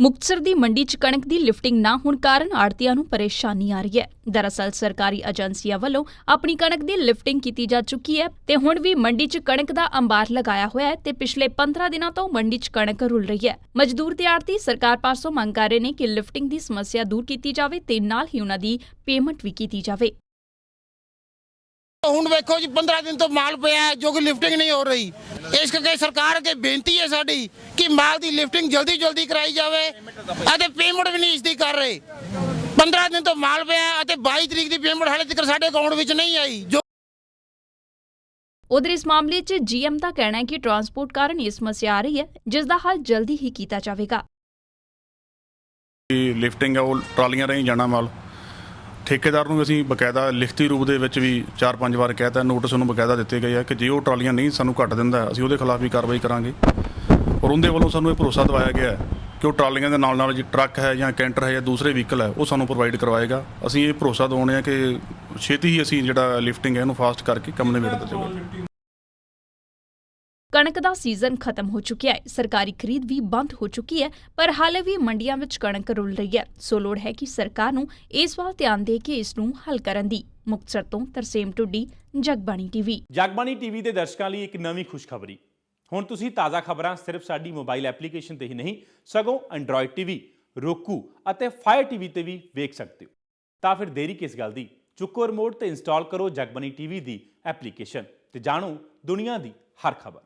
ਮੁਕਤਸਰ ਦੀ ਮੰਡੀ 'ਚ ਕਣਕ ਦੀ ਲਿਫਟਿੰਗ ਨਾ ਹੋਣ ਕਾਰਨ ਆੜਤੀਆਂ ਨੂੰ ਪਰੇਸ਼ਾਨੀ ਆ ਰਹੀ ਹੈ। ਦਰਅਸਲ ਸਰਕਾਰੀ ਏਜੰਸੀਆਂ ਵੱਲੋਂ ਆਪਣੀ ਕਣਕ ਦੀ ਲਿਫਟਿੰਗ ਕੀਤੀ ਜਾ ਚੁੱਕੀ ਹੈ ਤੇ ਹੁਣ ਵੀ ਮੰਡੀ 'ਚ ਕਣਕ ਦਾ ਅੰਬਾਰ ਲਗਾਇਆ ਹੋਇਆ ਹੈ ਤੇ ਪਿਛਲੇ 15 ਦਿਨਾਂ ਤੋਂ ਮੰਡੀ 'ਚ ਕਣਕ ਰੁਲ ਰਹੀ ਹੈ। ਮਜ਼ਦੂਰ ਤੇ ਆੜਤੀ ਸਰਕਾਰ ਪਾਸੋਂ ਮੰਗ ਕਰ ਰਹੇ ਨੇ ਕਿ ਲਿਫਟਿੰਗ ਦੀ ਸਮੱਸਿਆ ਦੂਰ ਕੀਤੀ ਜਾਵੇ ਤੇ ਨਾਲ ਹੀ ਉਹਨਾਂ ਦੀ ਪੇਮੈਂਟ ਵੀ ਕੀਤੀ ਜਾਵੇ। ਹੁਣ ਵੇਖੋ ਜੀ 15 ਦਿਨ ਤੋਂ ਮਾਲ ਪਿਆ ਜੋ ਕਿ ਲਿਫਟਿੰਗ ਨਹੀਂ ਹੋ ਰਹੀ। ਇਸ ਕਰਕੇ ਸਰਕਾਰ ਅੱਗੇ ਬੇਨਤੀ ਹੈ ਸਾਡੀ ਕਿ ਮਾਲ ਦੀ ਲਿਫਟਿੰਗ ਜਲਦੀ ਜਲਦੀ ਕਰਾਈ ਜਾਵੇ ਅਤੇ ਪੇਮੈਂਟ ਵੀ ਨਹੀਂ ਇਸ ਦੀ ਕਰ ਰਹੇ। 15 ਦਿਨ ਤੋਂ ਮਾਲ ਪਿਆ ਹੈ ਅਤੇ 22 ਤਰੀਕ ਦੀ ਪੇਮੈਂਟ ਹਾਲੇ ਤੱਕ ਸਾਡੇ ਅਕਾਊਂਟ ਵਿੱਚ ਨਹੀਂ ਆਈ। ਜੋ ਉਧਰ ਇਸ ਮਾਮਲੇ 'ਚ ਜੀਐਮ ਦਾ ਕਹਿਣਾ ਹੈ ਕਿ ਟਰਾਂਸਪੋਰਟ ਕਾਰਨ ਇਹ ਸਮੱਸਿਆ ਆ ਰਹੀ ਹੈ ਜਿਸ ਦਾ ਹੱਲ ਜਲਦੀ ਹੀ ਕੀਤਾ ਜਾਵੇਗਾ। ਲਿਫਟਿੰਗ ਆ ਉਹ ਟਰਾਲੀਆਂ ਰਾਹੀਂ ਜਾਣਾ ਮਾਲ। ਠੇਕੇਦਾਰ ਨੂੰ ਅਸੀਂ ਬਕਾਇਦਾ ਲਿਖਤੀ ਰੂਪ ਦੇ ਵਿੱਚ ਵੀ 4-5 ਵਾਰ ਕਹਿਤਾ, ਨੋਟਿਸ ਉਹਨੂੰ ਬਕਾਇਦਾ ਦਿੱਤੇ ਗਏ ਆ ਕਿ ਜੇ ਉਹ ਟਰਾਲੀਆਂ ਨਹੀਂ ਸਾਨੂੰ ਘੱਟ ਦਿੰਦਾ, ਅਸੀਂ ਉਹਦੇ ਖਿਲਾਫ ਵੀ ਕਾਰਵਾਈ ਕਰਾਂਗੇ। ਔਰ ਉਹਦੇ ਵੱਲੋਂ ਸਾਨੂੰ ਇਹ ਭਰੋਸਾ ਦਵਾਇਆ ਗਿਆ ਹੈ ਕਿ ਉਹ ਟਰਾਲੀਆਂ ਦੇ ਨਾਲ ਨਾਲ ਜੀ ਟਰੱਕ ਹੈ ਜਾਂ ਕੈਂਟਰ ਹੈ ਜਾਂ ਦੂਸਰੇ ਵਹੀਕਲ ਹੈ, ਉਹ ਸਾਨੂੰ ਪ੍ਰੋਵਾਈਡ ਕਰਵਾਏਗਾ। ਅਸੀਂ ਇਹ ਭਰੋਸਾ ਦਿਵਾਉਂਦੇ ਆ ਕਿ ਛੇਤੀ ਹੀ ਅਸੀਂ ਜਿਹੜਾ ਲਿਫਟਿੰਗ ਹੈ, ਇਹਨੂੰ ਫਾਸਟ ਕਰਕੇ ਕੰਮ ਨਿਬੇੜ ਦਿੱਤਾ ਜਾਵੇਗਾ ਕਣਕ ਦਾ ਸੀਜ਼ਨ ਖਤਮ ਹੋ ਚੁੱਕਿਆ ਹੈ। ਸਰਕਾਰੀ ਖਰੀਦ ਵੀ ਬੰਦ ਹੋ ਚੁੱਕੀ ਹੈ, ਪਰ ਹਾਲੇ ਵੀ ਮੰਡੀਆਂ ਵਿੱਚ ਕਣਕ ਰੁਲ ਰਹੀ ਹੈ। ਸੋ ਲੋੜ ਹੈ ਕਿ ਸਰਕਾਰ ਨੂੰ ਇਸ ਵੱਲ ਧਿਆਨ ਦੇ ਕੇ ਇਸ ਨੂੰ ਹੱਲ ਕਰਨ ਦੀ। ਮੁਕਤਸਰ ਤੋਂ ਤਰਸੇਮ ਟੁੱਡੀ ਜਗਬਾਣੀ ਟੀਵੀ। ਜਗਬਾਣੀ ਟੀਵੀ ਦੇ ਦਰਸ਼ਕਾਂ ਲਈ ਇੱਕ ਨਵੀਂ ਖੁਸ਼ਖਬਰੀ। ਹੁਣ ਤੁਸੀਂ ਤਾਜ਼ਾ ਖਬਰਾਂ ਸਿਰਫ ਸਾਡੀ ਮੋਬਾਈਲ ਐਪਲੀਕੇਸ਼ਨ ਤੇ ਹੀ ਨਹੀਂ, ਸਗੋਂ ਐਂਡਰੋਇਡ ਟੀਵੀ, roku ਅਤੇ ਫਾਇਰ ਟੀਵੀ ਤੇ ਵੀ ਵੇਖ ਸਕਦੇ ਹੋ। ਤਾਂ ਫਿਰ ਦੇਰੀ ਕਿਸ ਗੱਲ ਦੀ? ਚੁੱਕੋ ਰਿਮੋਟ ਤੇ ਇੰਸਟਾਲ ਕਰੋ ਜਗਬਾਣੀ ਟੀਵੀ ਦੀ ਐਪਲੀਕੇਸ਼ਨ ਤੇ ਜਾਣੋ ਦੁਨੀਆ ਦੀ ਹਰ ਖਬਰ।